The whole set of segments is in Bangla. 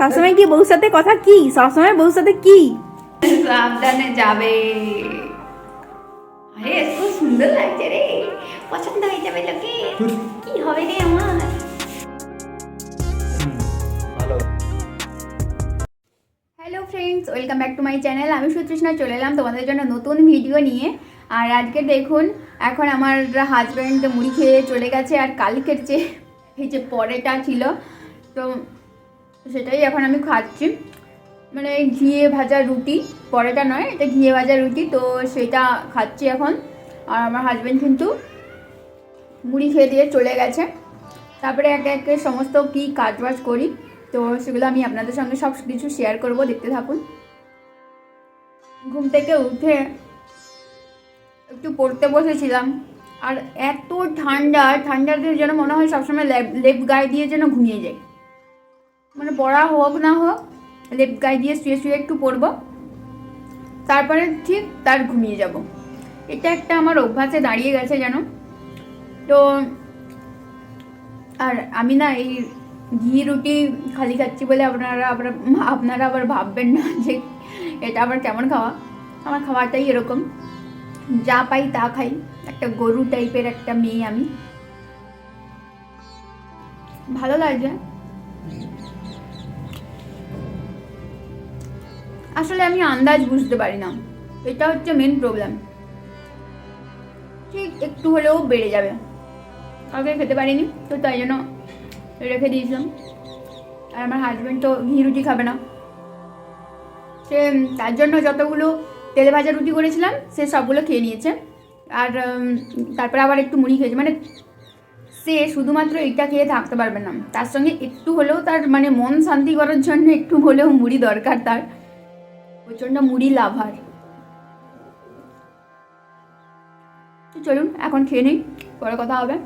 সবসময় কি বউর সাথে কথা কি? সবসময় বউর সাথে কি? সাবধানে যাবে। আরে এত সুন্দর লাগছে রে। পছন্দ হয়ে যাবে লোকে। কি হবে রে আমার? Hello friends welcome back to my channel আমি সুতৃষ্ণা চলে এলাম তোমাদের জন্য নতুন ভিডিও নিয়ে। আর আজকে দেখুন এখন আমার হাজব্যান্ড মুড়ি খেয়ে চলে গেছে আর কালকের যে এই যে পরেটা ছিল তো সেটাই এখন আমি খাচ্ছি। মানে ঘিয়ে ভাজা রুটি, পরেটা নয়, এটা ঘিয়ে ভাজা রুটি, তো সেটা খাচ্ছি এখন। আর আমার হাজব্যান্ড কিন্তু মুড়ি খেয়ে দিয়ে চলে গেছে। তারপরে একে একে সমস্ত কী কাজবাজ করি, তো সেগুলো আমি আপনাদের সঙ্গে সব কিছু শেয়ার করব, দেখতে থাকুন। ঘুম থেকে উঠে একটু পড়তে বসেছিলাম, আর এত ঠান্ডা, ঠান্ডাতে যেন মনে হয় সবসময় লেপ গায়ে দিয়ে যেন ঘুমিয়ে যায় মানে পড়া হোক না হোক, লেপ গায়ে দিয়ে শুয়ে শুয়ে একটু পড়ব, তারপরে ঠিক তার ঘুমিয়ে যাব। এটা একটা আমার অভ্যাসে দাঁড়িয়ে গেছে যেন তো আর আমি না এই ঘি রুটি খালি খাচ্ছি বলে আপনারা আবার আপনারা আবার ভাববেন না যে এটা আবার কেমন খাওয়া। আমার খাওয়াটাই এরকম। যা পাই তা খাই। একটা গরু টাইপের একটা মেয়ে আমি। ভালো লাগছে। আসলে আমি আন্দাজ বুঝতে পারি না। এটা হচ্ছে মেন প্রবলেম ঠিক একটু হলেও বেড়ে যাবে। কাউকে খেতে পারিনি, তো তাই জন্য রেখে দিয়েছিলাম। আর আমার হাজব্যান্ড তো ঘি রুটি খাবে না। সে তার জন্য যতগুলো তেলে ভাজা রুটি করেছিলাম, সে সবগুলো খেয়ে নিয়েছে। আর তারপরে আবার একটু মুড়ি খেয়েছে। মানে সে শুধুমাত্র এটা খেয়ে থাকতে পারবে না। তার সঙ্গে একটু হলেও তার মানে মন শান্তি করার জন্য একটু হলেও মুড়ি দরকার তার। প্রচণ্ড মুড়ি লাভার। তো চলুন, এখন খেয়ে নিই, পরে কথা হবে।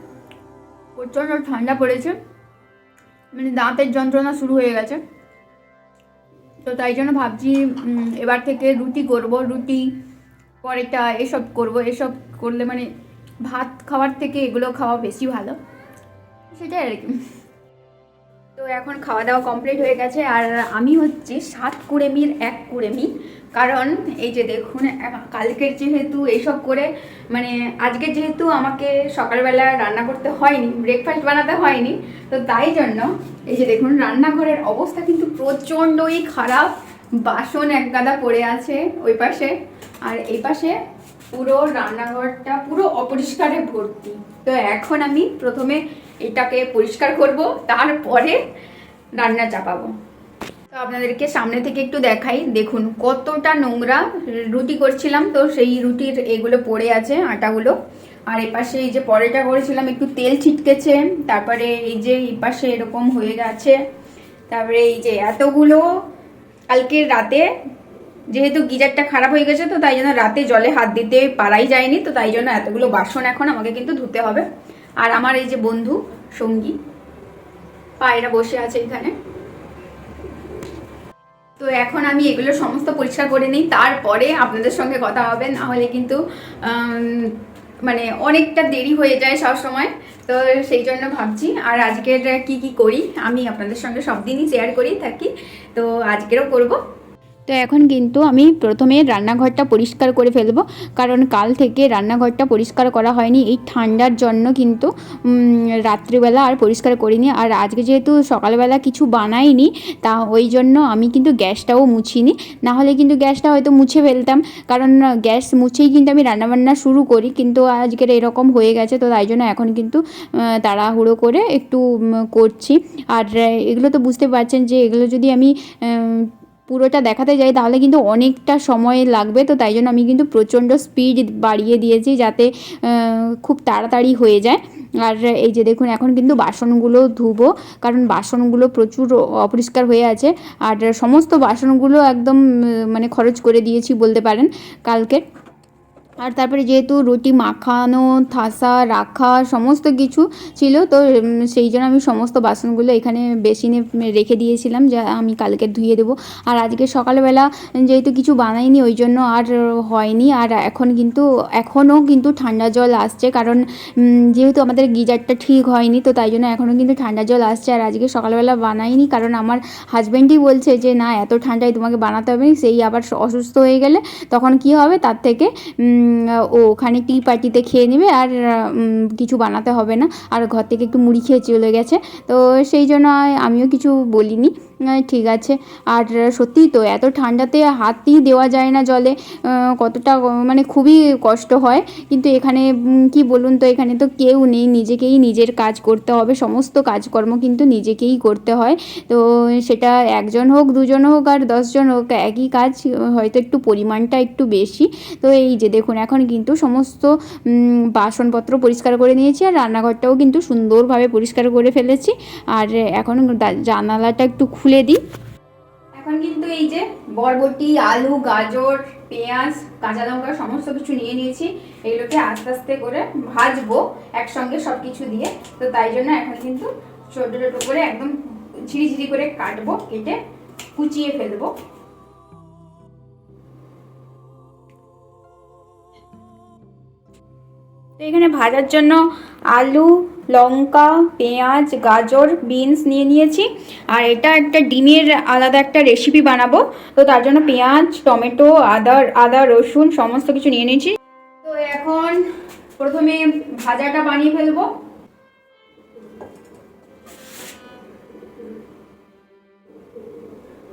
প্রচণ্ড ঠান্ডা পড়েছে মানে দাঁতের যন্ত্রণা শুরু হয়ে গেছে। তো তাই জন্য ভাবছি এবার থেকে রুটি করব, রুটি, পরেটা, এসব করব। এসব করলে মানে ভাত খাওয়ার থেকে এগুলো খাওয়া বেশি ভালো। সেটাই আর কি। এখন খাওয়া দাওয়া কমপ্লিট হয়ে গেছে আর আমি হচ্ছে সাত কুড়েমির এক কুড়েমি। কারণ এই যে দেখুন কালকের যেহেতু এইসব করে মানে আজকে যেহেতু আমাকে সকালবেলা রান্না করতে হয়নি ব্রেকফাস্ট বানাতে হয়নি, তো তাই জন্য এই যে দেখুন, রান্নাঘরের অবস্থা কিন্তু প্রচণ্ডই খারাপ। বাসন এক গাদা পড়ে আছে ওই পাশে। আর এই পাশে পুরো রান্নাঘরটা পুরো অপরিষ্কারে ভর্তি। তো এখন আমি প্রথমে এটাকে পরিষ্কার করব, তারপরে রান্না চাপাবো। তো আপনাদেরকে সামনে থেকে একটু দেখাই, দেখুন কতটা নোংরা রুটি করছিলাম, তো সেই রুটির এগুলো পড়ে আছে আটাগুলো। আর এপাশে এই যে পরেটা করেছিলাম, একটু তেল ছিটকেছে, তারপরে এই যে এই পাশে এরকম হয়ে গেছে। তারপরে এই যে এতগুলো, কালকে রাতে যেহেতু গিজারটা খারাপ হয়ে গেছে, তো তাই জন্য রাতে জলে হাত দিতে পারাই যায়নি, তো তাই জন্য এতগুলো বাসন এখন আমাকে কিন্তু ধুতে হবে। আর আমার এই যে বন্ধু, সঙ্গী, পায়রা বসে আছে এখানে। তো এখন আমি এগুলো সমস্ত পরিষ্কার করে নিই, তারপরে আপনাদের সঙ্গে কথা হবে, না হলে কিন্তু মানে অনেকটা দেরি হয়ে যায় সব সময়। তো সেই জন্য ভাবছি, আর আজকের কি কি করি, আমি আপনাদের সঙ্গে সব দিনই শেয়ার করি থাকি। তো আজকেরও করব। তো এখন কিন্তু আমি প্রথমে রান্নাঘরটা পরিষ্কার করে ফেলব। কারণ কাল থেকে রান্নাঘরটা পরিষ্কার করা হয়নি। এই ঠান্ডার জন্য কিন্তু রাত্রিবেলা আর পরিষ্কার করিনি। আর আজকে যেহেতু সকালবেলা কিছু বানাইনি, তা ওই জন্য আমি কিন্তু গ্যাসটাও মুছিনি। না হলে কিন্তু গ্যাসটা হয়তো মুছে ফেলতাম। কারণ গ্যাস মুছেই কিন্তু আমি রান্নাবান্না শুরু করি। কিন্তু আজকের এরকম হয়ে গেছে, তো তাই জন্য এখন কিন্তু তাড়াহুড়ো করে একটু করছি। আর, এগুলো তো বুঝতে পারছেন যে, এগুলো যদি আমি পুরোটা দেখাতে যাই, তাহলে কিন্তু অনেকটা সময় লাগবে। তো তাই জন্য আমি কিন্তু প্রচণ্ড স্পিড বাড়িয়ে দিয়েছি যাতে খুব তাড়াতাড়ি হয়ে যায়। আর এই যে দেখুন, এখন কিন্তু বাসনগুলো ধুবো, কারণ বাসনগুলো প্রচুর অপরিষ্কার হয়ে আছে। আর সমস্ত বাসনগুলো একদম মানে খরচ করে দিয়েছি বলতে পারেন কালকে। আর তারপরে যেহেতু রুটি মাখানো থাসা রাখা সমস্ত কিছু ছিল, তো সেই জন্য আমি সমস্ত বাসনগুলো এখানে বেসিনে রেখে দিয়েছিলাম যা আমি কালকে ধুয়ে দেবো। আর আজকে সকালবেলা যেহেতু কিছু বানাইনি, ওই জন্য আর হয়নি। আর এখন কিন্তু, এখনও কিন্তু ঠান্ডা জল আসছে কারণ যেহেতু আমাদের গিজারটা ঠিক হয়নি, তো তাই জন্য এখনও কিন্তু ঠান্ডা জল আসছে। আর আজকে সকালবেলা বানাইনি কারণ আমার হাজব্যান্ডই বলছে যে, না, এত ঠান্ডায় তোমাকে বানাতে হবে সেই আবার অসুস্থ হয়ে গেলে তখন কি হবে? তার থেকে ও ওখানে টি পার্টিতে খেয়ে নেবে আর কিছু বানাতে হবে না। আর ঘর থেকে একটু মুড়ি খেয়ে চলে গেছে। তো সেই জন্য আমিও কিছু বলিনি। ঠিক আছে। আর সত্যিই তো, এত ঠান্ডাতে হাতই দেওয়া যায় না জলে। কতটা মানে খুবই কষ্ট হয়। কিন্তু এখানে কি বলুন তো, এখানে তো কেউ নেই। নিজেকেই নিজের কাজ করতে হবে। সমস্ত কাজকর্ম কিন্তু নিজেকেই করতে হয়। তো সেটা একজন হোক, দুজন হোক, আর দশজন হোক, একই কাজ, হয়তো একটু পরিমাণটা একটু বেশি। তো এই যে দেখুন, এখন কিন্তু সমস্ত বাসনপত্র পরিষ্কার করে নিয়েছি, আর রান্নাঘরটাও কিন্তু সুন্দরভাবে পরিষ্কার করে ফেলেছি। আর এখন জানালাটা একটু খুলে দিই। এখন কিন্তু এই যে বরবটি আলু গাজর পেঁয়াজ কাঁচা লঙ্কা সমস্ত কিছু নিয়ে নিয়েছি। এগুলোকে আস্তে আস্তে করে ভাজবো একসঙ্গে সব কিছু দিয়ে। তো তাই জন্য এখন কিন্তু ছোটো ছোটো করে একদম ঝিরি ঝিরি করে কাটবো কেটে কুচিয়ে ফেলব। তো এখানে ভাজার জন্য আলু লঙ্কা, পেঁয়াজ, গাজর, বিনস নিয়ে নিয়েছি। আর এটা একটা ডিমের আলাদা একটা রেসিপি বানাবো। তো তার জন্য পেঁয়াজ, টমেটো, আদা আদা, রসুন সমস্ত কিছু নিয়ে নিয়েছি। তো এখন প্রথমে ভাজাটা বানিয়ে ফেলব।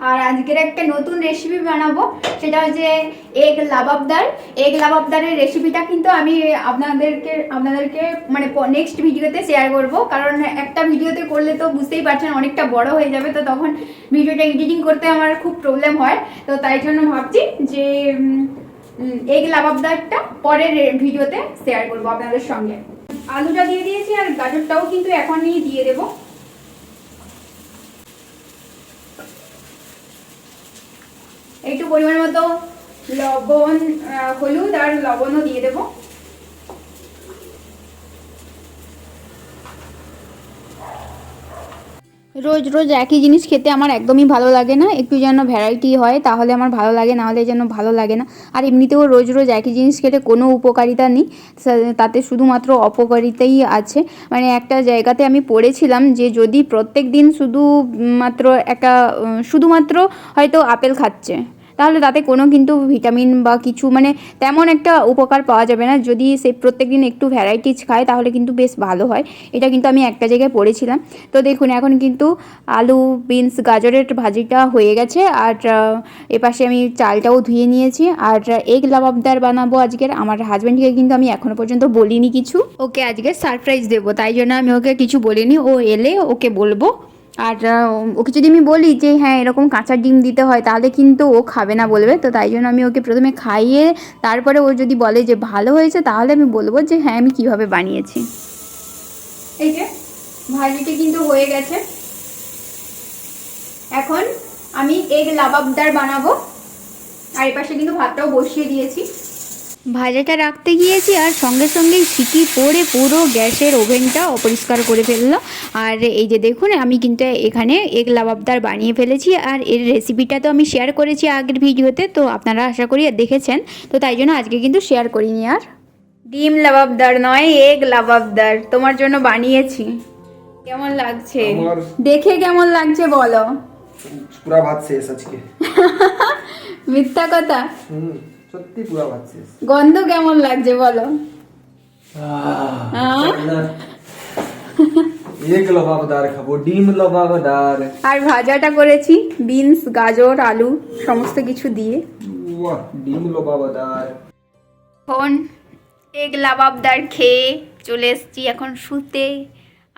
আর আজকের একটা নতুন রেসিপি বানাবো। সেটা হচ্ছে এগ লাবাবদার। এগ লাবাবদারের রেসিপিটা কিন্তু আমি আপনাদেরকে আপনাদেরকে মানে নেক্সট ভিডিওতে শেয়ার করব। কারণ একটা ভিডিওতে করলে তো বুঝতেই পারছেন অনেকটা বড় হয়ে যাবে। তো তখন ভিডিওটা এডিটিং করতে আমার খুব প্রবলেম হয়। তো তাই জন্য ভাবছি যে এগ লাবাবদারটা পরের ভিডিওতে শেয়ার করব আপনাদের সঙ্গে। আলুটা দিয়ে দিয়েছি আর গাজরটাও কিন্তু এখনই দিয়ে দেবো। একটু পরিমাণ মতো লবণ হলুদ আর লবণও দিয়ে দেবো। রোজ রোজ একই জিনিস খেতে আমার একদমই ভালো লাগে না। একটু যেন ভ্যারাইটি হয়, তাহলে আমার ভালো লাগে নাহলে যেন ভালো লাগে না। আর এমনিতেও রোজ রোজ একই জিনিস খেতে কোনো উপকারিতা নেই। তাতে শুধুমাত্র অপকারিতাই আছে। মানে একটা জায়গাতে আমি পড়েছিলাম যে যদি প্রত্যেক দিন শুধু মাত্র একটা শুধুমাত্র হয়তো আপেল খাচ্ছে। তাহলে তাতে কোনো কিন্তু ভিটামিন বা কিছু মানে তেমন একটা উপকার পাওয়া যাবে না। যদি সে প্রত্যেক দিন একটু ভ্যারাইটিস খায়, তাহলে কিন্তু বেশ ভালো হয়। এটা কিন্তু আমি একটা জায়গায় পড়েছিলাম। তো দেখুন, এখন কিন্তু আলু, বিনস, গাজরের ভাজিটা হয়ে গেছে। আর এপাশে আমি চালটাও ধুয়ে নিয়েছি। আর এগ লাবাবদার বানাবো আজকের। আমার হাজব্যান্ডকে কিন্তু আমি এখনও পর্যন্ত বলিনি কিছু। ওকে আজকে সারপ্রাইজ দেবো। তাই জন্য আমি ওকে কিছু বলিনি। ও এলে ওকে বলব। আর ওকে যদি আমি বলি যে হ্যাঁ এরকম কাঁচা ডিম দিতে হয়, তাহলে কিন্তু ও খাবে না, বলবে, তো তাই জন্য আমি ওকে প্রথমে খাইয়ে তারপরে ও যদি বলে যে, ভালো হয়েছে, তাহলে আমি বলব যে হ্যাঁ আমি কীভাবে বানিয়েছি। এই যে, ভাজিটি কিন্তু হয়ে গেছে। এখন আমি এগ লাবাবদার বানাবো। আর এপাশে কিন্তু ভাতটাও বসিয়ে দিয়েছি। ভাজাটা রাখতে গিয়েছি আর সঙ্গে সঙ্গেই সিটি পড়ে পুরো গ্যাসের ওভেনটা অপরিষ্কার করে ফেলল। আর এই যে দেখুন আমি কিন্তু এখানে এগ লাবাবদার বানিয়ে ফেলেছি আর এর রেসিপিটা তো আমি শেয়ার করেছি আগের ভিডিওতে তো আপনারা আশা করি দেখেছেন। তো তাই জন্য আজকে কিন্তু শেয়ার করিনি আর। ডিম লাবাবদার নয় এগ লাবাবদার। তোমার জন্য বানিয়েছি। কেমন লাগছে? দেখে কেমন লাগছে বলো? পুরা ভাত শেষ আজকে। মিথ্যা কথা? হুম। সত্যি পুরা ভাত গন্ধ কেমন লাগছে বলো? আর ভাজাটা করেছি বিনস গাজর আলু সমস্ত কিছু দিয়ে। এখন এগ লাবাবদার খেয়ে চলে এসেছি এখন শুতে।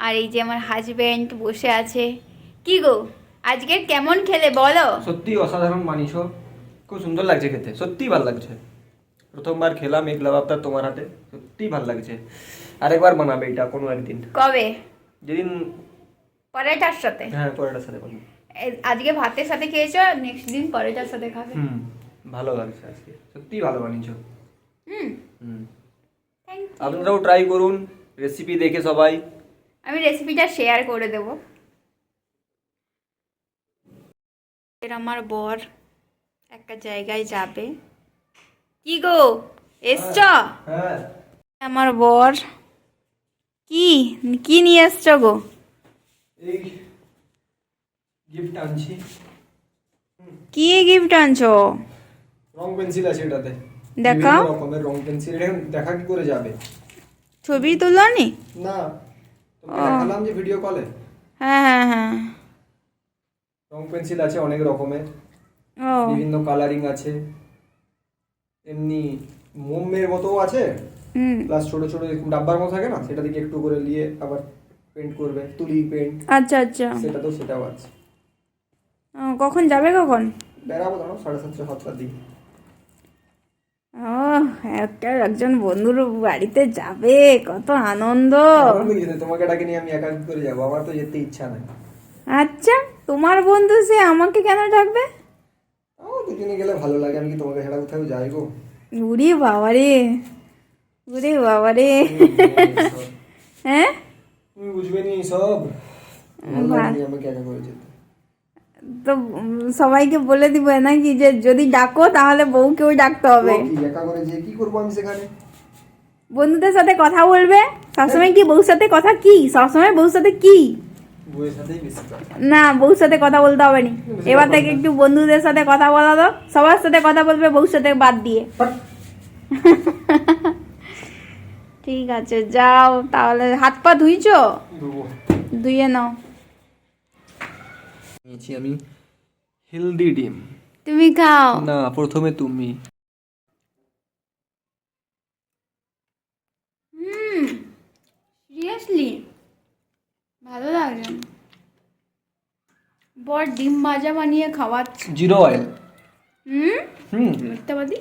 আর এই যে আমার হাজব্যান্ড বসে আছে। কি গো আজকে কেমন খেলে বলো? সত্যি অসাধারণ মানিস খুব সুন্দর লাগছে খেতে সত্যি ভালো লাগছে। প্রথমবার খেলাম এক লবাবদার তোমার হাতে সত্যি ভালো লাগছে। আরেকবার বানাবে এটা কোনো একদিন। কবে? যেদিন পরেটার সাথে? হ্যাঁ পরেটার সাথে বানাবো। আজকে ভাতের সাথে খেয়েছো নেক্সট দিন পরেটার সাথে খাবে? হুম ভালো লাগছে আজকে সত্যি ভালো বানিয়েছো। হুম। হুম। আপনারাও ট্রাই করুন রেসিপি দেখে সবাই। আমি রেসিপিটা শেয়ার করে দেব। এর আমার বর। একটা জায়গায় যাবে। কি গো? এসছ? হ্যাঁ আমার বর। কি? কি নিয়ে এসছ গো? গিফট আনছি। কি গিফট আনছো? রং পেন্সিল আছে এটাতে। দেখাও। বিভিন্ন রকমের রং পেন্সিল। দেখা কি করে যাবে? ছবি তুলনি? না দেখালাম যে ভিডিও কলে। হ্যাঁ হ্যাঁ হ্যাঁ। রং পেন্সিল আছে অনেক রকমের। বিভিন্ন কালারিং আছে। এমনি মোমের মতো আছে। হুম। প্লাস ছোট ছোট ডাব্বার মতো থাকে না সেটা দিকে একটু করে নিয়ে আবার পেন্ট করবে তুলি পেন্ট আচ্ছা আচ্ছা। সেটা তো সেটাও আছে। কখন যাবে কখন? বেড়াবো ধরো সাড়ে সাতটা সাতটার দিকে। ও একটা একজন বন্ধুর বাড়িতে যাবে কত আনন্দ। তোমাকে ডাকে নিয়ে আমি একা করে যাব আমার তো যেতে ইচ্ছা নাই। আচ্ছা তোমার বন্ধু সে আমাকে কেন ডাকবে? আমার দুজনে গেলে ভালো লাগে। আমি কি তোমাকে ছাড়া কোথাও যাই গো উরি বাবারে উরে বাবারে। হ্যাঁ? তুমি বুঝবে নি সব? ভালো লাগে নি আমাকে একা করে যেতে। তো উম, সবাইকে বলে দিব নাকি যে যদি ডাকো তাহলে বউকেও ডাকতে হবে। ও কি, একা করে যে কি করব আমি সেখানে? বন্ধুদের সাথে কথা বলবে? সবসময় কি বউর সাথে কথা কি? সবসময় বউর সাথে কি? না বউর সাথে কথা বলতে হবে নি। এবার থেকে একটু বন্ধুদের সাথে কথা বলা দাও সবার সাথে কথা বলবে বউর সাথে বাদ দিয়ে। ঠিক আছে যাও তাহলে হাত পা ধুইছো। ধুয়ে নাও। নিয়েছি আমি হেলদি ডিম। তুমি খাও। না প্রথমে তুমি। হুম সিরিয়াসলি ভালো লাগে। বর ডিম ভাজা বানিয়ে খাওয়াচ্ছে। জিরো অয়েল হুম? হুম মিথ্যাবাদী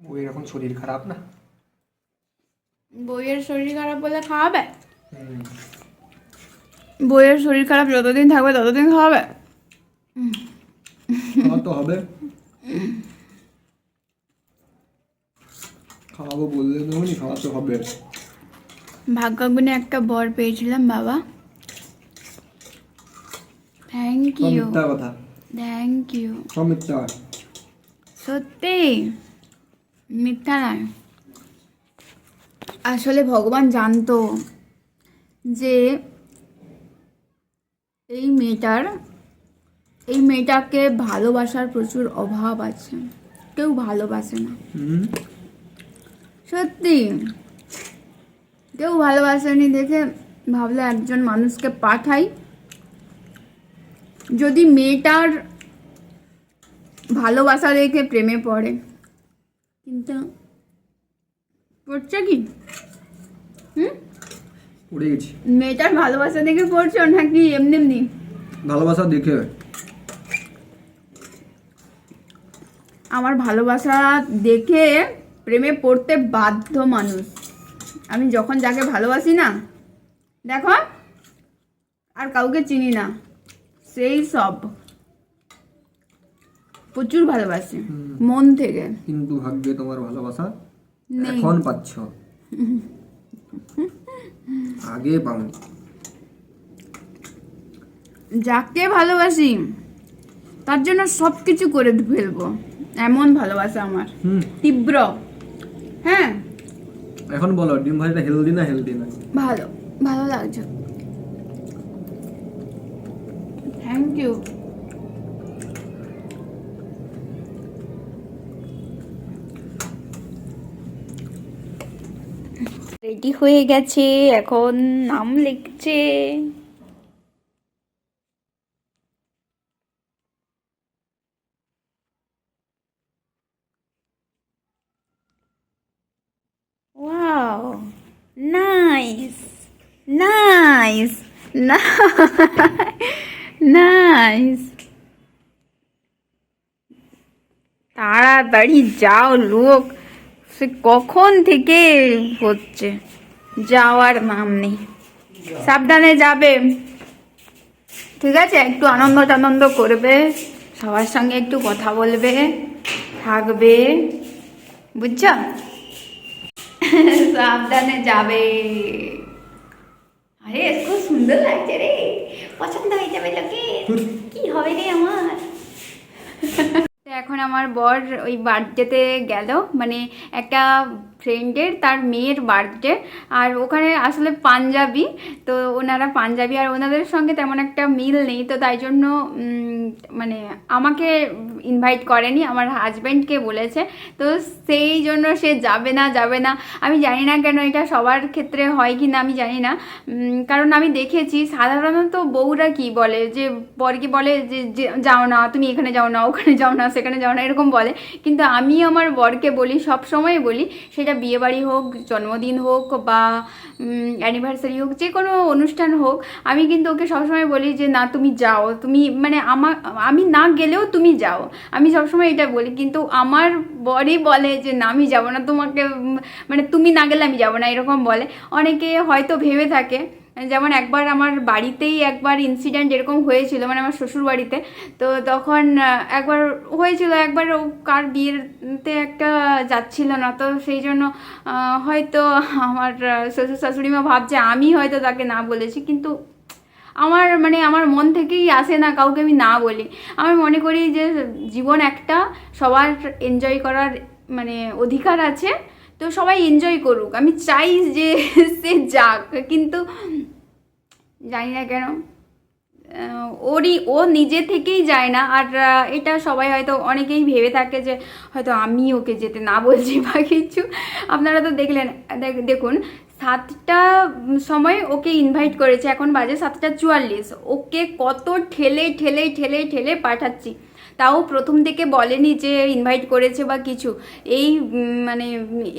বউয়ের এখন শরীর খারাপ না? বইয়ের শরীর খারাপ বলে খাওয়াবে? বইয়ের শরীর খারাপ যতদিন থাকবে ততদিন খাওয়াবে। খাওয়া তো হবে। খাওয়াবো বললে তো খাওয়াতে হবে। ভাগ্যগুণে একটা বর পেয়েছিলাম বাবা। থ্যাংক ইউ মিথ্যা কথা। থ্যাংক ইউ সব মিথ্যা। সত্যি? মিথ্যা নয়। আসলে ভগবান জানতো যে এই মেয়েটার এই মেয়েটাকে ভালোবাসার প্রচুর অভাব আছে। কেউ ভালোবাসে না। সত্যি। কেউ ভালোবাসেনি দেখে ভাবলো একজন মানুষকে পাঠাই। যদি মেয়েটার ভালোবাসা দেখে প্রেমে পড়ে কিন্তু পড়ছে কি? হুম? গেছি। মেয়েটার ভালোবাসা দেখে পড়ছো নাকি এমনি এমনি? ভালোবাসা দেখে। আমার ভালোবাসা দেখে প্রেমে পড়তে বাধ্য মানুষ। আমি যখন যাকে ভালোবাসি না দেখো আর কাউকে চিনি না সেই সব। প্রচুর ভালোবাসি মন থেকে। কিন্তু ভাগ্যে তোমার ভালোবাসা এখন পাচ্ছ। আগে পাওনি। যাকে ভালোবাসি তার জন্য সব কিছু করে ফেলব। এমন ভালোবাসা আমার। তীব্র। হ্যাঁ। এখন বলো ডিম ভাজিটা হেলদি না হেলদি না? ভালো ভালো লাগছে। থ্যাংক ইউ রেডি হয়ে গেছে এখন নাম লিখছে। Nice, nice, nice. তাড়াতাড়ি যাও লোক সে কখন থেকে হচ্ছে? যাওয়ার নাম নেই। সাবধানে যাবে। ঠিক আছে? একটু আনন্দ টানন্দ করবে সবার সঙ্গে একটু কথা বলবে থাকবে। বুঝছ? সাবধানে যাবে আরে খুব সুন্দর লাগছে রে পছন্দ হয়ে যাবে লোকে কি হবে রে আমার এখন আমার বর ওই বার্থডেতে গেল। মানে একটা ফ্রেন্ডের তার মেয়ের বার্থডে। আর ওখানে আসলে পাঞ্জাবি, তো ওনারা পাঞ্জাবি আর ওনাদের সঙ্গে তেমন একটা মিল নেই, তো তাই জন্য মানে আমাকে ইনভাইট করেনি, আমার হাজব্যান্ডকে বলেছে। তো সেই জন্য সে যাবে না যাবে না। আমি জানি না কেন এটা সবার ক্ষেত্রে হয় কি না আমি জানি না। কারণ আমি দেখেছি, সাধারণত বউরা কি বলে, যে বরকে বলে যে যাও না, তুমি এখানে যাও না, ওখানে যাও না সেখানে যাও না, এরকম বলে। কিন্তু আমি আমার বরকে বলি সব সময় বলি, সেটা বিয়েবাড়ি হোক, জন্মদিন হোক বা অ্যানিভার্সারি হোক, যে কোনো অনুষ্ঠান হোক, আমি কিন্তু ওকে সবসময় বলি যে, না, তুমি যাও। তুমি মানে আমার আমি না গেলেও তুমি যাও। আমি সবসময় এটা বলি। কিন্তু আমার বরই বলে যে, না, আমি যাব না। তোমাকে মানে তুমি না গেলে আমি যাব না, এরকম বলে। অনেকে হয়তো ভেবে থাকে। যেমন একবার আমার বাড়িতেই একবার ইনসিডেন্ট এরকম হয়েছিল মানে আমার শ্বশুর বাড়িতে, তো তখন একবার হয়েছিল, একবার ও কার বিয়েতে একটা যাচ্ছিল না, তো সেই জন্য হয়তো আমার শ্বশুর শাশুড়ি মা ভাবছে, আমি হয়তো তাকে না বলেছি, কিন্তু আমার মানে আমার মন থেকেই আসে না, কাউকে আমি না বলি। আমি মনে করি যে, জীবন একটা, সবার এনজয় করার মানে অধিকার আছে তো সবাই এনজয় করুক। আমি চাই যে সে যাক, কিন্তু জানি না কেন ওরই, ও নিজে থেকেই যায় না। আর এটা সবাই হয়তো অনেকেই ভেবে থাকে যে হয়তো আমি ওকে যেতে না বলছি বা কিছু। আপনারা তো দেখলেন, দেখ- দেখুন, সাতটা সময় ওকে ইনভাইট করেছে, এখন বাজে সাতটা চুয়াল্লিশ। ওকে কত ঠেলে ঠেলে ঠেলে ঠেলে পাঠাচ্ছি। তাও প্রথম থেকে বলেনি যে ইনভাইট করেছে বা কিছু। এই মানে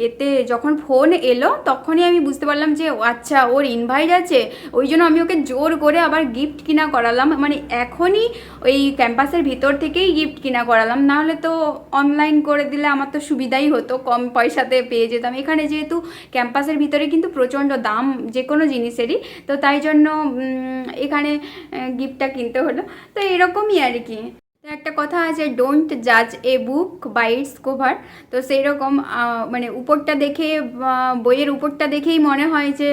এতে যখন ফোন এলো, তখনই আমি বুঝতে পারলাম যে আচ্ছা ওর ইনভাইট আছে, ওই জন্য আমি ওকে জোর করে আবার গিফট কিনা করালাম। মানে এখনই ওই ক্যাম্পাসের ভিতর থেকেই গিফট কিনা করালাম। নাহলে তো অনলাইন করে দিলে আমার তো সুবিধাই হতো, কম পয়সাতে পেয়ে যেতাম। এখানে যেহেতু ক্যাম্পাসের ভিতরে কিন্তু প্রচণ্ড দাম যে কোনো জিনিসেরই, তো তাই জন্য এখানে গিফটটা কিনতে হলো। তো এরকমই আর কি। তো একটা কথা আছে ডোন্ট জাজ a book by its cover তো সেই রকম মানে উপরটা দেখে বইয়ের উপরটা দেখেই মনে হয় যে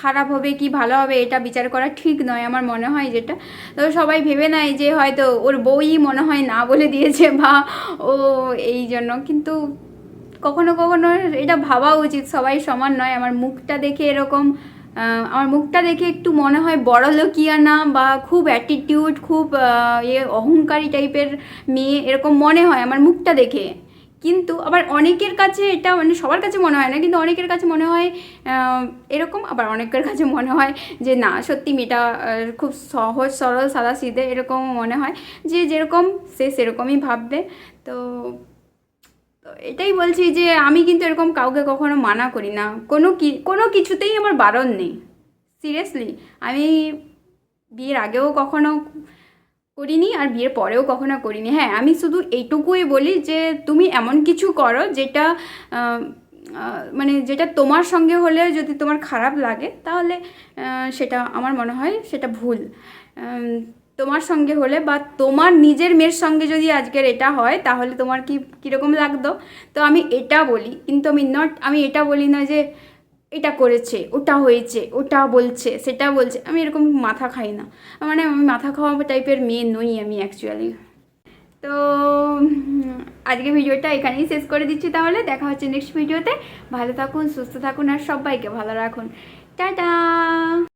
খারাপ হবে কি ভালো হবে এটা বিচার করা ঠিক নয় আমার মনে হয় যেটা। তো সবাই ভেবে নেয় যে হয়তো ওর বই মনে হয় না বলে দিয়েছে বা ও এই জন্য। কিন্তু কখনো কখনো এটা ভাবা উচিত, সবাই সমান নয়। আমার মুখটা দেখে এরকম আমার মুখটা দেখে একটু মনে হয় বড় লোকিয়ানা বা খুব অ্যাটিটিউড খুব ইয়ে অহংকারী টাইপের মেয়ে, এরকম মনে হয় আমার মুখটা দেখে। কিন্তু আবার অনেকের কাছে এটা মানে সবার কাছে মনে হয় না, কিন্তু অনেকের কাছে মনে হয় এরকম আবার অনেকের কাছে মনে হয় যে না, সত্যি মেয়েটা খুব সহজ, সরল সাদা সিধে এরকম মনে হয় যে যেরকম সে সেরকমই ভাববে। তো তো এটাই বলছি যে আমি কিন্তু এরকম কাউকে কখনো মানা করি না। কোনো কি, কোনো কিছুতেই আমার বারণ নেই। সিরিয়াসলি আমি বিয়ের আগেও কখনো করিনি আর বিয়ের পরেও কখনো করিনি। হ্যাঁ আমি শুধু এইটুকুই বলি যে তুমি এমন কিছু করো যেটা মানে যেটা তোমার সঙ্গে হলে যদি তোমার খারাপ লাগে, তাহলে সেটা আমার মনে হয় সেটা ভুল। তোমার সঙ্গে হলে বা তোমার নিজের মেয়ের সঙ্গে যদি আজকের এটা হয়, তাহলে তোমার কি, কীরকম লাগতো? তো আমি এটা বলি, কিন্তু আমি নট আমি এটা বলি না যে এটা করেছে, ওটা হয়েছে, ওটা বলছে, সেটা বলছে, আমি এরকম মাথা খাই না। মানে আমি মাথা খাওয়া টাইপের মেয়ে নই আমি অ্যাকচুয়ালি তো আজকে ভিডিওটা এখানেই শেষ করে দিচ্ছি তাহলে, দেখা হচ্ছে নেক্সট ভিডিওতে ভালো থাকুন, সুস্থ থাকুন, আর সবাইকে ভালো রাখুন। টাটা!